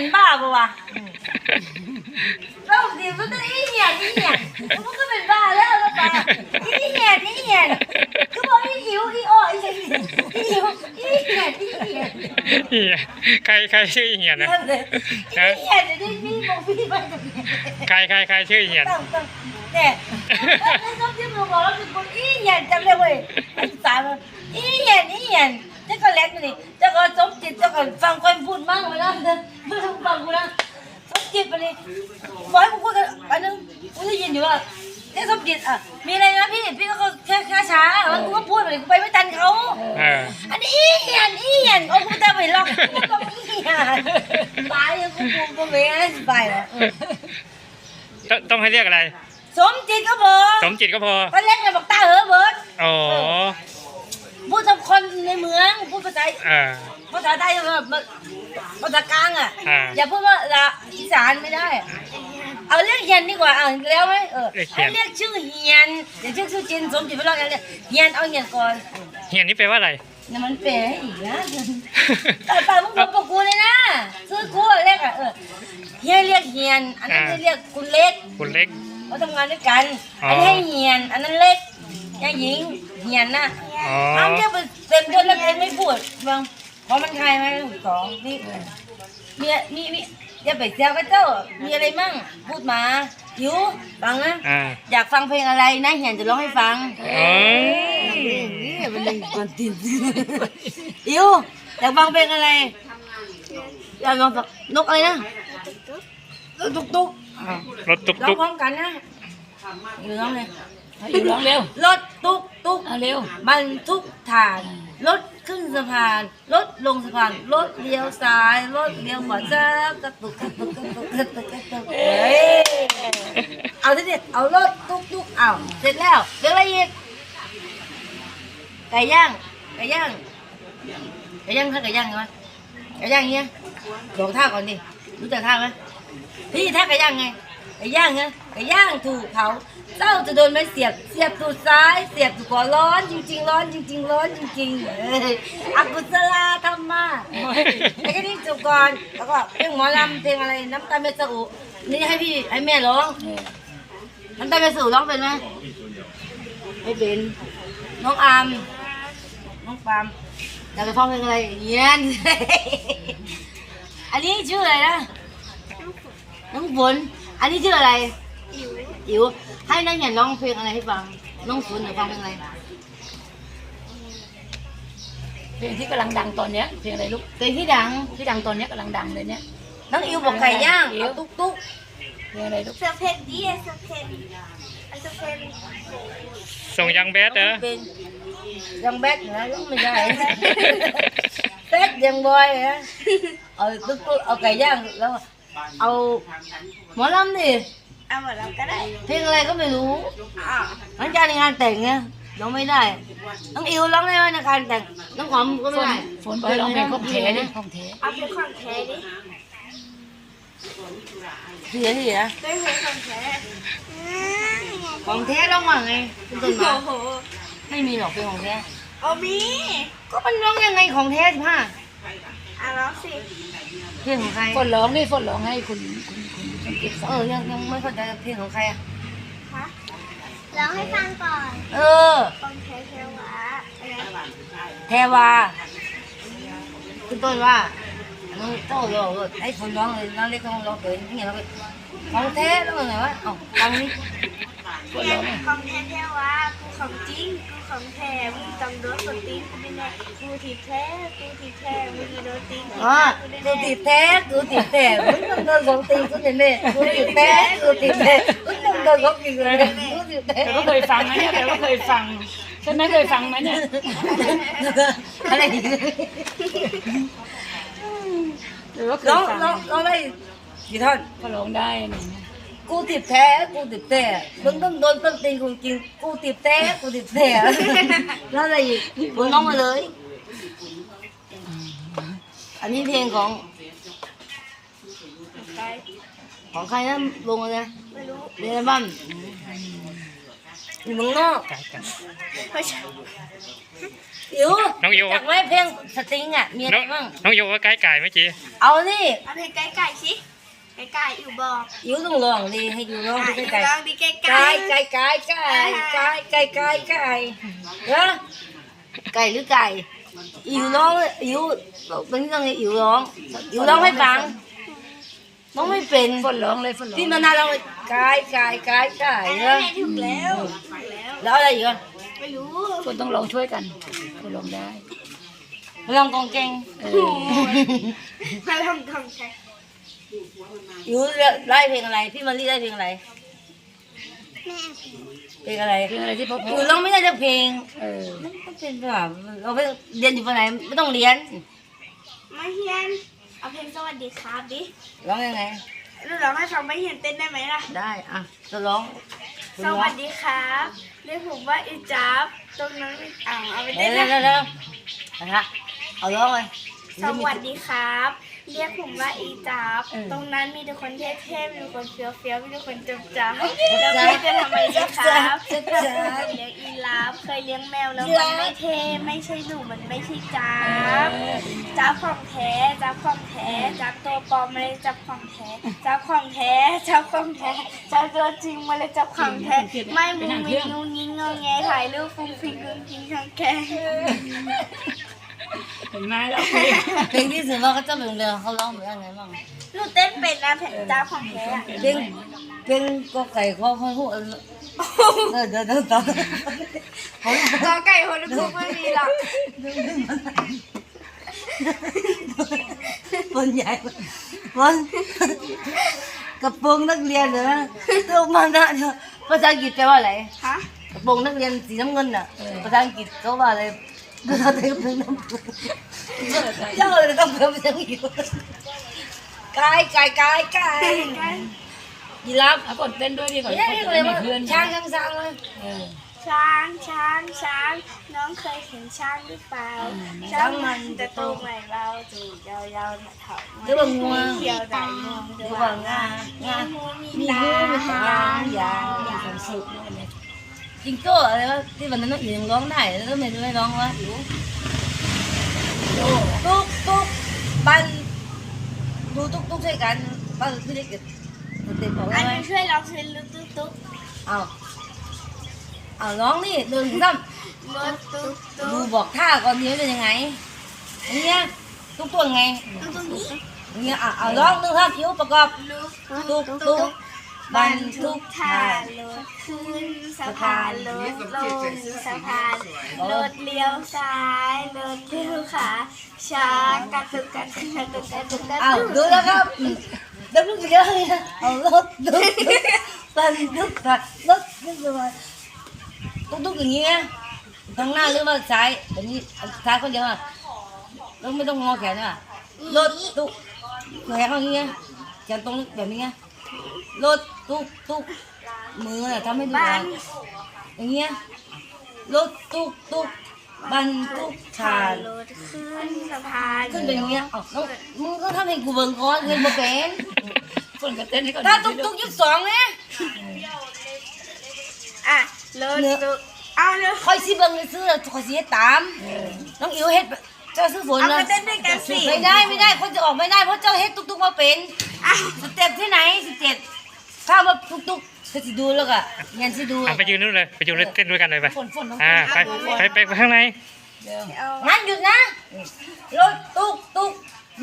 นบ้าปะวะเราดิมันต้องอีเหียนอีเหียนมันก็เป็นบ้าแล้วแล้วปะอีเหียนอีเหียนก็บอกอีหิวอีอ้ออีหิวอีหิวอีเหียนอีเหียนเฮียใครใครชื่อเฮียนะนั่นเลยอีเหียนจะได้พี่บอกพี่ไปกับเนี่ยใครใครใครชื่อเฮียนต้องต้องเนี่ยแล้วก็ที่มึงบอกว่าเป็นคนอีเหียนจำได้เว้ยสามอีเหียนอีเหียนเจ้าก็เล็กนี่เจ้าก็สมจิตเจ้าก็ฟังคนพูดมั่งเวลาเดินไม่ต้องฟังกูนะสมจิตไปเลยบอกให้กูพูดกันอันนึงกูได้ยินอยู่ว่าเจ้าสมจิตอะมีอะไรนะพี่พี่ก็แค่แค่ช้าแล้วกูก็พูดไปเลยกูไปไม่ทันเขาเอออันนี้อีเหียนอีเหียนโอ้กูจะไปลอกกูต้องอีเหียนตายกูกูกูไม่ได้ไปแล้วต้องต้องให้เรียกอะไร สมจิตก็บอกสมจิตก็พอก็เล่นกับบอกตาเหอะเบิร์ดอ๋อ พูดกับคนในเมือง พูดภาษาเออ ภาษาไทยแบบภาษากลางอะ อ่า อย่าพูดว่าละอีสานไม่ได้เอาเรียกเฮียนดีกว่าเอาแล้วไหมเออให้เรียกชื่อเฮียนอย่าชื่อชื่อจินสมจิตไม่รอดอย่างเนี้ยเฮียนเอาเฮียนก่อนเฮียนนี่แปลว่าอะไรเนี่ยมันเปรให้อีกนะ แต่ป่ามึงบอกกับกูเลยนะซื้อกูอะเรียกอะเออเฮียเรียกเฮียน อันนั้นอ่า เรียกคุณเล็กคุณเล็ก เขาทำงานด้วยกัน อ๋ออั อันนี้ให้เฮียน อันนั้นเล็กยายหญิง เฮียนนะอ๋ออ้าวเรียกไปเต็มยศแล้วเองไม่พูดบ้างเพราะมันใครไหมสองนี่มีมีมีอย่าไปเซลก็เจ้า มีอะไรมั่ง พูดมาหิวฟังนะ อ่าอยากฟังเพลงอะไรนะเฮียนจะร้องให้ฟังอ๋อนี่มันเลยกวนตีนหิวอยากฟังเพลงอะไรอยากฟังนกอะไรนะนกตุ๊กตุ๊กอะรถตุกร้องตุกพร้อมกันนะอยู่ร้องเลย อยู่ร้องเร็ว รถตุ๊กตุ๊กเอาเร็ว บรรทุกถ่าน รถขึ้นสะพาน รถลงสะพาน รถเลี้ยวซ้าย รถเลี้ยวขวาจ้ากระตุกกระตุกกระตุกกระตุกกระตุกเฮ้ยเอาทีเดียวเอารถตุ๊กตุ๊กเอาเสร็จแล้วเดี๋ยวอะไรอีกไก่ย่างไก่ย่างไก่ย่างถ้าไก่ย่างไงวะไก่ย่างเงี้ยลองท่าก่อนดิรู้จักท่าไหมพี่ท่าไก่ย่างไงไก่ย่างไงไก่ย่างถูกเผา เจ้าจะโดนไม้เสียบ เสียบตูดซ้าย เสียบตูดขวาร้อนจริง ๆ ร้อนจริง ๆ ร้อนจริงๆเอ้ยอกุศลาธรรมะไอ้แค่นี้จบก่อนแล้วก็เพลงหมอลำเพลงอะไรน้ำตาเมสอุนี่ให้พี่ให้แม่ร้องน้ำตาเมสอุร้องเป็นไหมไม่เป็นน้องอามน้องปามอยากจะฟังเพลงอะไรเงี้ยอันนี้ชื่ออะไรนะน้องฝนอันนี้ชื่ออะไรอิ๋วอิ๋ว ให้นักเขียนร้องเพลงอะไรให้ฟังน้องฝนหรือฟังเพลงอะไรเพลงที่กำลังดังตอนเนี้ยเพลงอะไรลูกเพลงที่ดังที่ดังตอนเนี้ยกำลังดังเลยเนี่ยน้องอิ๋วบอกไก่ย่างอิ๋วเอาตุ๊กตุ๊กเพลงอะไรลูกสเพนดีสเพนสเพนส่งยังแบดเหรอเป็นยังแบดนะยังไม่ได้แบดยังบอยนะเอาตุ๊กตุ๊กเอาไก่ย่างแล้วเอาหมอลำดิ เอาหมดแล้วก็ได้เพลงอะไรก็ไม่รู้อ่าหลังจากในงานแต่งเนี่ยร้องไม่ได้ น้องอิวร้องได้ไหมในการแต่ง น้องหอมก็ฝไม่นได้ฝนไปร้องเพลงของเทดิของเทเอาเป็นของแท้ดิเสียทีนะเป็นเพลงของแท้ของแท้ร้องว่าไงคุณต้นโอ้มาโหไม่มีหรอกเพลงของแท้เอามี ก็มันร้องยังไงของแท้สิพ่าอะร้องสิเพลงของใครฝนร้องนี่ฝนร้องให้คุณคุณ คุณคุณกิฟต์ฟังเออยังยังไม่เข้าใจเพลงของใครอะคะร้องให้ฟังก่อนเออของแท้เทวะอะไรแทวาคุณต้นว่าน้องโต้ร้องเลยให้คนร้องเลยน้องเล็กต้องร้องเกินนี่ไงเราของแท้ร้องยังไงวะเอ้าฟังนี่ ฝนร้องของแท้เทวะกูของจริงกูของแท้มึงต้องโดนสตีนกูไม่แน่กูที่แท้กูที่แท้มึงจะโดนตีนอ๋อกูติดแท้กูติดแท้มึงต้องโดนของตีกูเนี่ยเนี่ยกูติดแท้กูติดแท้มึงต้องโดนของตีกูเนี่ยกูติดแท้แต่ก็เคยฟังนะเนี่ยแต่ก็เคยฟังใช่ไหมเคยฟังไหมเนี่ยอะไรอีกแต่ก็เคร้ยองฟังร้องร้องได้กี่ท่อนก็ร้องได้อะไรเงี้ย กูติดแท้กูติดแท้มึงต้องโดนต้นตีนกูจริงกูติดแท้กูติดแท้แล้วอะไรอีกมึงร้องมาเลย อันนี้เพลงของไปของใครนะลงเลยนะไม่รู้เดนบัมอยู่เมืองนอกไก่ไก่ไม่ใช่อิ๋วน้องอิ๋วจากไว้เพลงสตริงอะมีอะไรน้องบ้างน้องโยว่าไก่ไก่เมื่อกี้เอานี่เอาเพลงไก่ไก่สิ ไกลๆอยู่บ่อยู่ต้องลองดีให้อยู่ลองดีไกลๆดีไกลๆไกลๆไกลๆไกลๆไกลๆไกลๆไกลๆเออไก่หรือไก่อยู่ร้องอยู่บางทีต้องอยู่ร้องอยู่ร้องให้ฟังน้องไม่เป็นฝนร้องเลยฝนร้องที่มันน่าร้องไก่ไก่ไก่ไก่เนอะถูกแล้วแล้วอะไรอีกอะไม่รู้คนต้องลองช่วยกันคนลองได้ลองกองเก่งเออลองกองเก่ง ช่อิ๋วไล่เพลงอะไรพี่มารีไล่เพลงอะไรเพลงอะไรเพลงอะไรที่พออิ๋วร้องไม่ได้สักเพลงเออมันเป็นแบบเราไม่เรียนอยู่ปไหนไม่ต้องเรียนมาเฮียนเอาเพลงสวัสดีครับดิร้องยังไงเราร้องให้ฟังไม่เฮียนเต้นได้ไหมล่ะ ได้อะจะร้อง สวัสดีครับเรียกผมว่าอีจับตรงนั้นมีอ่างเอาไปเดี๋เต้ยนวนะเดี๋ยวเดี๋ยวนะคะเอาร้องเลยสวัสดีครับ เรียกผมว่าอีจับตรงนั้นมีแต่คนเท่ๆมีแต่คนเฟี้ยวๆมีแต่คนจำจำแล้วพี่จะทำไมดีครับเคยเลี้ยงอีลาฟเคยเลี้ยงแมวแล้วมันไม่เท่ไม่ใช่หนูมันไม่ใช่จับจับของแท้จับของแท้จับตัวปลอมมาเลยจับของแท้จับของแท้จับของแท้จับตัวจริงมาเลยจับของแท้ไม่มุงมิงงูงิงงอแงถ่ายรูปฟุ้งฟิ้งกุ้งกิ้งข้างแก เห็นไหมแล้วเพลงที่สุดว่าเขาจะเป็นเรือเขาร้องเหมือนยังไงบ้างหนูเต้นเป็นนะแผ่นจ้าของแท้อะเพลงเพลงก็ไก่เขาเขาพูดเดี๋ยวเดี๋ยวเดี๋ยวเดี๋ยวเขากอไก่โฮลคุกไม่มีหรอกคนใหญ่คนกระโปรงนักเรียนเหรอตัวมันนะภาษาอังกฤษแปลว่าอะไรฮะกระโปรงนักเรียนสีน้ำเงินน่ะภาษาอังกฤษเขาว่าอะไร 누나 대금 100만 이상을 내가 병장이요 cái cái cái cái gì lắm เอากดเต้นด้วยดิก่อน cái เขา này จะมี mà เพื่อน trang sang sang thôi เออช้างช้างช้างน้องเคยเห็นช้างหรือเปล่าช้างมันจะโตวใหม่เราจูยาวยาวๆหนักเถาเดี๋ยวบางงวง เขียวแต่งวง Đi vào Nga Nga มี Nga ตา Nga ยา Nga ว Nga Nga Nga จิงโจ้อะไรวะที่วันนั้นน้องอิ๋วยังร้องได้แล้วทำไมไม่ร้องวะอิ๋วตุ๊กตุ๊กบันดูตุ๊กตุ๊กช่วยกันบ้านพี่เล็กเด็กเด็กบอกอัว่านนี้ช่วยร้องเพลงลุกตุ๊กตุ๊กเอาเอาร้องนี่หนึ่งสามรถตุ๊กดูตุ๊กบอกท่าก่อนนี้เป็นยังไงอันเนี้ยตุ๊กตัวไงตุ๊กตุ๊กเนี้ยอะเอาร้องหนึ่งครับอิ๋วประกอบลุกตุ๊กตุ๊ก บรรทุกท่าถ่านรถขึ้นสะพานรถลงสะพานรถเลี้ยวซ้ายรถเลี้ยวขวาช้างกระตุกกระตุกกระตุกกระตุกกระอ้าวตุกดูแล้วครับดี๋ยวลูกเยอะเลยนะเอารถตุ๊กบรรทุกถ่านรถขึ้นสะพานตุ๊กตุ๊กอย่างเงี้ยข้างหน้าหรือว่าซ้ายแบบนี้ซ้ายคนเดียวอะแล้วไม่ต้องงอแขนอะรถตุ๊กแขนเขาอย่างเงี้ยแขนตรงแบบนี้ไง รถตุ๊กตุ๊กมือน่ะทำให้ดูบ้าอะน อย่างเงี้ยรถตุ๊กตุ๊กบรรทุกถ่านรถขึ้นสะพานขึ้นเป็นอย่างเงี้ยเอ้าแล้วมึงก็ทำให้กูเบิ่งก่อนเงินบ่เป็นฝนก็เต้นให้ก่อนถ้าตุ๊กตุ๊กยุคสองเนี่ย อะรถตุ๊กเอาเลยคอยสิเบิ่งซื้อแล้วคอยสิเฮ็ดตามเออน้องอิ๋วเฮ็ดเจ้าซื้อฝนเอานะมาเต้นด้วยกันสิไม่ได้ไม่ได้คนจะออกไม่ได้เพราะเจ้าเฮ็ดตุ๊กตุ๊กมาเป็น อะสเต็ปที่ไหนสิเจ็ด ถ้าว่าตุ๊กตุ๊กก็สิดูแล้วก็ยันสิดูอะไปยืนนู่นเลยไปยืนเต้นด้วยกันเลยไปฝนฝนต้องอ่าไปไปไปไปข้างในเดี๋ยวเอางั้นหยุดนะรถตุ๊กตุ๊ก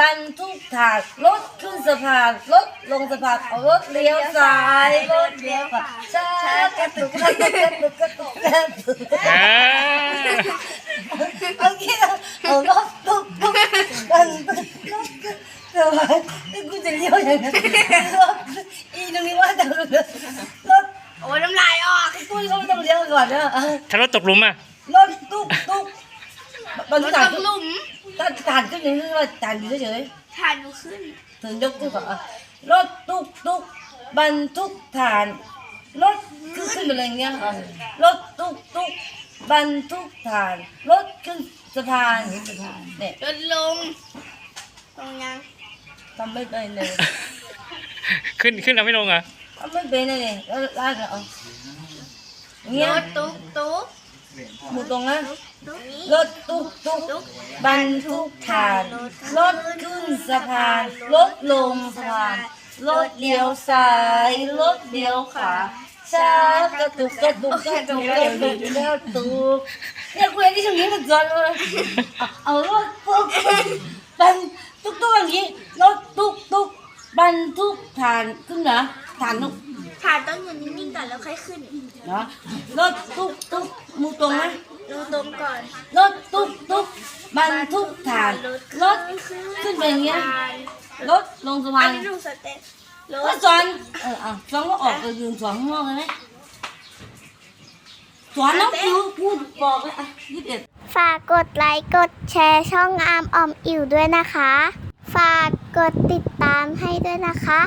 บรรทุกถ่านรถขึ้นสะพานรถลงสะพานเอารถเลี้ยวซ้ายรถเลี้ยวขวาช้ากระตุกกระตุกกระตุกกระตุกกระตุกเออโอเคเอารถตุ๊กตุ๊กบรรทุกรถขึ้นสะพานนี่กูจะเลี้ยวยังไงรถอีตรงนี้ว่าจะรถรถ โอ้ยน้ำลายออก กูก็ ไม่ต้องเลี้ยวก่อนนะถ้ารถตกหลุมอะรถตุ๊กตุ๊กบรรรทุถกตถ่านกหลุมถ้าถ่านขึ้นอย่างนี้ว่าถ่านอยู่เฉยๆทานดูขึ้น ถึงยกขึ้นก่อนอะรถตุกตุกบรรทุกถ่านรถขึ้นขึ้นไปเลยอย่างเงี้ยอะรถตุกตุกบรรทุกถ่านรถขึ้นสะพานเนี่ยรถลงลงยังทำไม่เป็นเลย ขึ้นขึ้นแล้วไม่ลงเหรอะทำไม่เป็นเลยแล้วลากเอา เงี้ย รถตุ๊กตุ๊กหมูตรงนะตุ๊กนี้รถตุ๊กตุ๊กบรรทุกถ่าน รถขึ้นสะพาน รถลงสะพาน รถเลี้ยวซ้าย รถเลี้ยวขวาช้ากระตุกกระตุกกระตุกกระตุกกระตุกเนี่ยคุยที่ช่วงนี้มันจอนเลยเอาเอารถตุ๊กบรรทุกตุ๊กอย่างนี้รถตุ๊กตุ๊กบรรทุกถ่านขึ้นเหรอถ่านนุกถ่ายต้องอยู่นิ่งๆก่อนแล้วค่อยขึ้น เนาะรถตุ๊กตุ๊กมูตรงไหมดูตรงก่อนรถตุ๊กตุ๊กบรรทุกถ่านรถขึ้นไปอย่างเงี้ยรถลงสะอัพานนนี้ดูสเต็ปรก็ถสอนเอออะสอนก็ออกไปยืนสอนข้างนอกเลยไหมสอนน้องคิวพูดบอกเลยอะยี่สิบเอ็ด ฝากกดไลค์กดแชร์ช่องอาร์มออมอิ๋วด้วยนะคะ ฝากกดติดตามให้ด้วยนะคะ